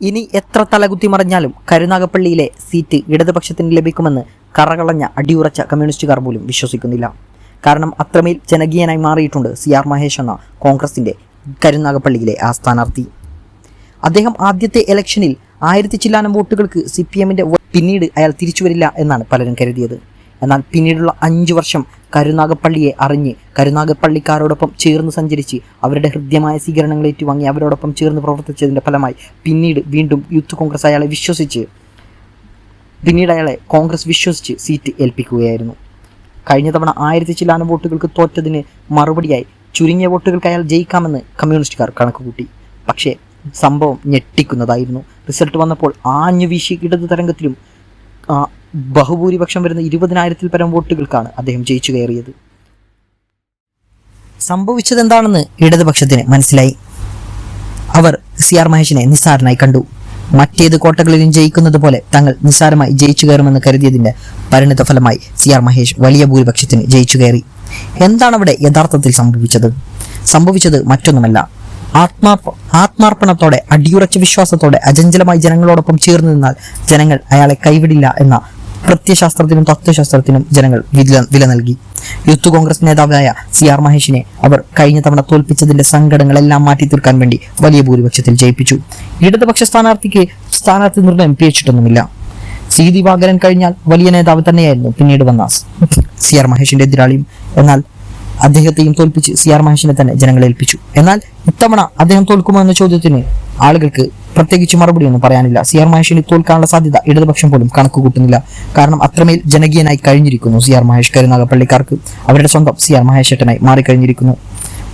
ഇനി എത്ര തലകുത്തി മറിഞ്ഞാലും കരുനാഗപ്പള്ളിയിലെ സീറ്റ് ഇടതുപക്ഷത്തിന് ലഭിക്കുമെന്ന് കറകളഞ്ഞ അടിയുറച്ച കമ്മ്യൂണിസ്റ്റുകാർ പോലും വിശ്വസിക്കുന്നില്ല. കാരണം അത്രമേൽ ജനകീയനായി മാറിയിട്ടുണ്ട് സി ആർ മഹേഷ് എന്ന കോൺഗ്രസിന്റെ കരുനാഗപ്പള്ളിയിലെ ആ സ്ഥാനാർത്ഥി. അദ്ദേഹം ആദ്യത്തെ ഇലക്ഷനിൽ ആയിരത്തി ചില്ലാനം വോട്ടുകൾക്ക് സി പി എമ്മിന്റെ പിന്നീട് അയാൾ തിരിച്ചു വരില്ല എന്നാണ് പലരും കരുതിയത്. എന്നാൽ പിന്നീടുള്ള അഞ്ചു വർഷം കരുനാഗപ്പള്ളിയെ അറിഞ്ഞ് കരുനാഗപ്പള്ളിക്കാരോടൊപ്പം ചേർന്ന് സഞ്ചരിച്ച് അവരുടെ ഹൃദ്യമായ സ്വീകരണങ്ങൾ ഏറ്റുവാങ്ങി അവരോടൊപ്പം ചേർന്ന് പ്രവർത്തിച്ചതിന്റെ ഫലമായി പിന്നീട് വീണ്ടും യൂത്ത് കോൺഗ്രസ് അയാളെ വിശ്വസിച്ച് പിന്നീട് അയാളെ കോൺഗ്രസ് വിശ്വസിച്ച് സീറ്റ് ഏൽപ്പിക്കുകയായിരുന്നു. കഴിഞ്ഞ തവണ ആയിരത്തി ചില്ലാനം വോട്ടുകൾക്ക് തോറ്റതിന് മറുപടിയായി ചുരുങ്ങിയ വോട്ടുകൾക്ക് അയാൾ ജയിക്കാമെന്ന് കമ്മ്യൂണിസ്റ്റുകാർ കണക്കുകൂട്ടി. പക്ഷേ സംഭവം ഞെട്ടിക്കുന്നതായിരുന്നു. റിസൾട്ട് വന്നപ്പോൾ ആഞ്ഞു വീശി ഇടതു തരംഗത്തിലും ബഹുഭൂരിപക്ഷം വരുന്ന ഇരുപതിനായിരത്തിൽ പരം വോട്ടുകൾക്കാണ് അദ്ദേഹം ജയിച്ചു കയറിയത്. സംഭവിച്ചത് എന്താണെന്ന് ഇടതുപക്ഷത്തിന് മനസ്സിലായി. അവർ സി ആർ മഹേഷിനെ നിസ്സാരനായി കണ്ടു. മറ്റേത് കോട്ടകളിലും ജയിക്കുന്നത് പോലെ തങ്ങൾ നിസ്സാരമായി ജയിച്ചു കയറുമെന്ന് കരുതിയതിന്റെ പരിണിത ഫലമായി സി ആർ മഹേഷ് വലിയ ഭൂരിപക്ഷത്തിന് ജയിച്ചു കയറി. എന്താണ് അവിടെ യഥാർത്ഥത്തിൽ സംഭവിച്ചത്? സംഭവിച്ചത് മറ്റൊന്നുമല്ല. ആത്മാർപ്പ ആത്മാർപ്പണത്തോടെ അടിയുറച്ച വിശ്വാസത്തോടെ അചഞ്ചലമായി ജനങ്ങളോടൊപ്പം ചേർന്ന് നിന്നാൽ ജനങ്ങൾ അയാളെ കൈവിടില്ല എന്ന പ്രത്യശാസ്ത്രത്തിനും തത്വശാസ്ത്രത്തിനും ജനങ്ങൾ വില നൽകി. യൂത്ത് കോൺഗ്രസ് നേതാവായ സി ആർ മഹേഷിനെ അവർ കഴിഞ്ഞ തവണ തോൽപ്പിച്ചതിന്റെ സങ്കടങ്ങളെല്ലാം മാറ്റി തീർക്കാൻ വേണ്ടി വലിയ ഭൂരിപക്ഷത്തിൽ ജയിപ്പിച്ചു. ഇടതുപക്ഷ സ്ഥാനാർത്ഥിക്ക് സ്ഥാനാർത്ഥി നിർണയം പേച്ചിട്ടൊന്നുമില്ല സി ദിവാകരൻ കഴിഞ്ഞാൽ വലിയ നേതാവ് തന്നെയായിരുന്നു പിന്നീട് വന്ന സി ആർ മഹേഷിന്റെ എതിരാളിയും. എന്നാൽ അദ്ദേഹത്തെയും തോൽപ്പിച്ച് സി ആർ മഹേഷിനെ തന്നെ ജനങ്ങളെ ഏൽപ്പിച്ചു എന്നാൽ ഇത്തവണ അദ്ദേഹം തോൽക്കുമോ എന്ന ചോദ്യത്തിന് ആളുകൾക്ക് പ്രത്യേകിച്ച് മറുപടിയൊന്നും പറയാനില്ല. സി ആർ മഹേഷിന് തോൽക്കാനുള്ള സാധ്യത ഇടതുപക്ഷം പോലും കണക്ക് കൂട്ടുന്നില്ല കാരണം അത്രമേൽ ജനകീയനായി കഴിഞ്ഞിരിക്കുന്നു സി ആർ മഹേഷ് കരുനാഗപ്പള്ളിക്കാർക്ക്. അവരുടെ സ്വന്തം സി ആർ മഹേഷ് ഏട്ടനായി മാറിക്കഴിഞ്ഞിരിക്കുന്നു.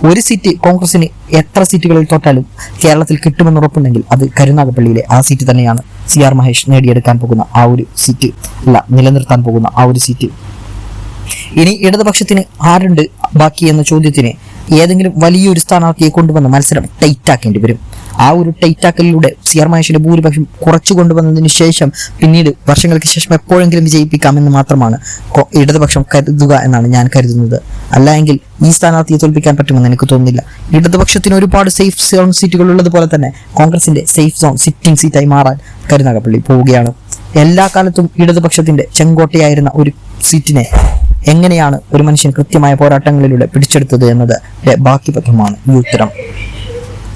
ഒരു സീറ്റ് കോൺഗ്രസിന് എത്ര സീറ്റുകളിൽ തോറ്റാലും കേരളത്തിൽ കിട്ടുമെന്ന് ഉറപ്പുണ്ടെങ്കിൽ അത് കരുനാഗപ്പള്ളിയിലെ ആ സീറ്റ് തന്നെയാണ് സി ആർ മഹേഷ് നേടിയെടുക്കാൻ പോകുന്ന ആ ഒരു സീറ്റ്. അല്ല നിലനിർത്താൻ പോകുന്ന ആ ഒരു സീറ്റ്. ഇനി ഇടതുപക്ഷത്തിന് ആരുണ്ട് ബാക്കി എന്ന ചോദ്യത്തിന് ഏതെങ്കിലും വലിയൊരു സ്ഥാനാർത്ഥിയെ കൊണ്ടുവന്ന മത്സരം ടൈറ്റാക്കേണ്ടി വരും. ആ ഒരു ടൈറ്റാക്കലിലൂടെ സി ആർ മഹേഷിന്റെ ഭൂരിപക്ഷം കുറച്ചു കൊണ്ടുവന്നതിന് ശേഷം പിന്നീട് വർഷങ്ങൾക്ക് ശേഷം എപ്പോഴെങ്കിലും വിജയിപ്പിക്കാമെന്ന് മാത്രമാണ് ഇടതുപക്ഷം കരുതുക എന്നാണ് ഞാൻ കരുതുന്നത്. അല്ല എങ്കിൽ ഈ സ്ഥാനാർത്ഥിയെ തോൽപ്പിക്കാൻ പറ്റുമെന്ന് എനിക്ക് തോന്നുന്നില്ല. ഇടതുപക്ഷത്തിന് ഒരുപാട് സേഫ് സോൺ സീറ്റുകൾ ഉള്ളതുപോലെ തന്നെ കോൺഗ്രസിന്റെ സേഫ് സോൺ സിറ്റിംഗ് സീറ്റായി മാറാൻ കരുനാഗപ്പള്ളി പോവുകയാണ്. എല്ലാ കാലത്തും ഇടതുപക്ഷത്തിന്റെ ചെങ്കോട്ടയായിരുന്ന ഒരു സീറ്റിനെ എങ്ങനെയാണ് ഒരു മനുഷ്യൻ കൃത്യമായ പോരാട്ടങ്ങളിലൂടെ പിടിച്ചെടുത്തത് എന്നത് ബാക്കി പത്രമാണ് ഈ ഉത്തരം.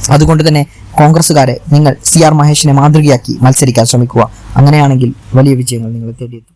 അതുകൊണ്ട് തന്നെ കോൺഗ്രസ്സുകാരെ നിങ്ങൾ സി ആർ മഹേഷിനെ മാതൃകയാക്കി മത്സരിക്കാൻ ശ്രമിക്കുക. അങ്ങനെയാണെങ്കിൽ വലിയ വിജയങ്ങൾ നിങ്ങൾ തേടിയെത്തും.